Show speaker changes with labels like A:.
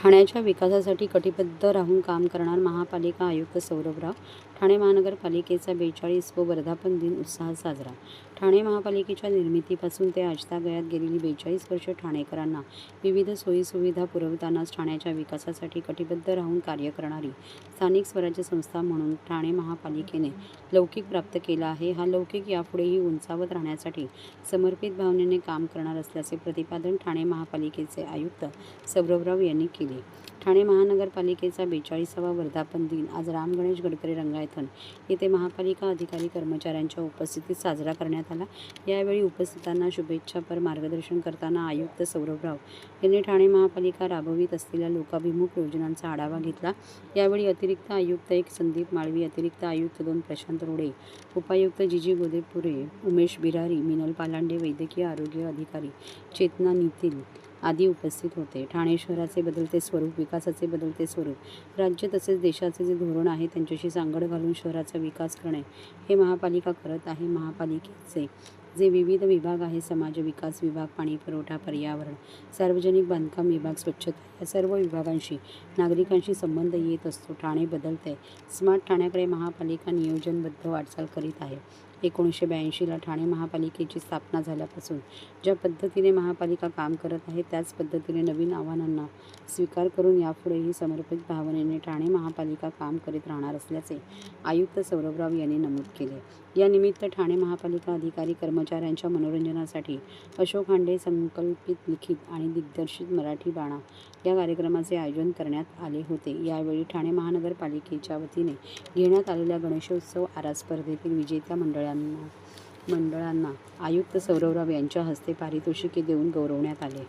A: ठाण्याच्या विकासासाठी कटिबद्ध राहून काम करणार महापालिका आयुक्त सौरभराव ठाणे महानगरपालिकेचा बेचाळीस व वर्धापन दिन उत्साहात साजरा ठाणे महापालिकेच्या निर्मितीपासून ते आजतागयात गेलेली बेचाळीस वर्ष ठाणेकरांना विविध सोयीसुविधा पुरवतानाच ठाण्याच्या विकासासाठी कटिबद्ध राहून कार्य करणारी स्थानिक स्वराज्य संस्था म्हणून ठाणे महापालिकेने लौकिक प्राप्त केला आहे. हा लौकिक यापुढेही उंचावत राहण्यासाठी समर्पित भावनेने काम करणार असल्याचे प्रतिपादन ठाणे महापालिकेचे आयुक्त सौरभराव यांनी केले. ठाणे महानगरपालिकेचा बेचाळीसावा वर्धापन दिन आज राम गणेश गडकरी रंगायतन येथे महापालिका अधिकारी कर्मचाऱ्यांच्या उपस्थितीत साजरा करण्यात आला. यावेळी उपस्थितांना शुभेच्छापर मार्गदर्शन करताना आयुक्त सौरभराव यांनी ठाणे महापालिका राबवित असलेल्या लोकाभिमुख योजनांचा आढावा घेतला. यावेळी अतिरिक्त आयुक्त एक संदीप माळवी अतिरिक्त आयुक्त दोन प्रशांत रोडे उपायुक्त जिजी गोदेपुरे उमेश बिरारी मिनल पालांडे वैद्यकीय आरोग्य अधिकारी चेतना नितील आदी उपस्थित होते. ठाणे शहराचे बदलते स्वरूप विकासाचे बदलते स्वरूप राज्य तसेच देशाचे जे धोरण आहे त्यांच्याशी सांगड घालून शहराचा विकास करणे हे महापालिका करत आहे. महापालिकेचे जे विविध विभाग आहे समाज विकास विभाग पाणी पुरवठा पर्यावरण सार्वजनिक बांधकाम विभाग स्वच्छता या सर्व विभागांशी नागरिकांशी संबंध येत असतो. ठाणे बदलते स्मार्ट ठाण्याकडे महापालिका नियोजनबद्ध वाटचाल करीत आहे. एकोणीसशे ब्याऐंशीला ठाणे महापालिकेची स्थापना झाल्यापासून ज्या पद्धतीने महापालिका काम करत आहे त्याच पद्धतीने नवीन आव्हानांना स्वीकार करून यापुढेही समर्पित भावनेने ठाणे महापालिका काम करीत राहणार असल्याचे आयुक्त सौरभराव यांनी नमूद केले. यानिमित्त ठाणे महापालिका अधिकारी कर्मचाऱ्यांच्या मनोरंजनासाठी अशोक हांडे संकल्पित लिखित आणि दिग्दर्शित मराठी बाणा या कार्यक्रमाचे आयोजन करण्यात आले होते. यावेळी ठाणे महानगरपालिकेच्या वतीने घेण्यात आलेल्या गणेशोत्सव आरा स्पर्धेतील विजेत्या मंडळांना मंडळांना आयुक्त सौरवराव यांच्या हस्ते पारितोषिके देऊन गौरवण्यात आले.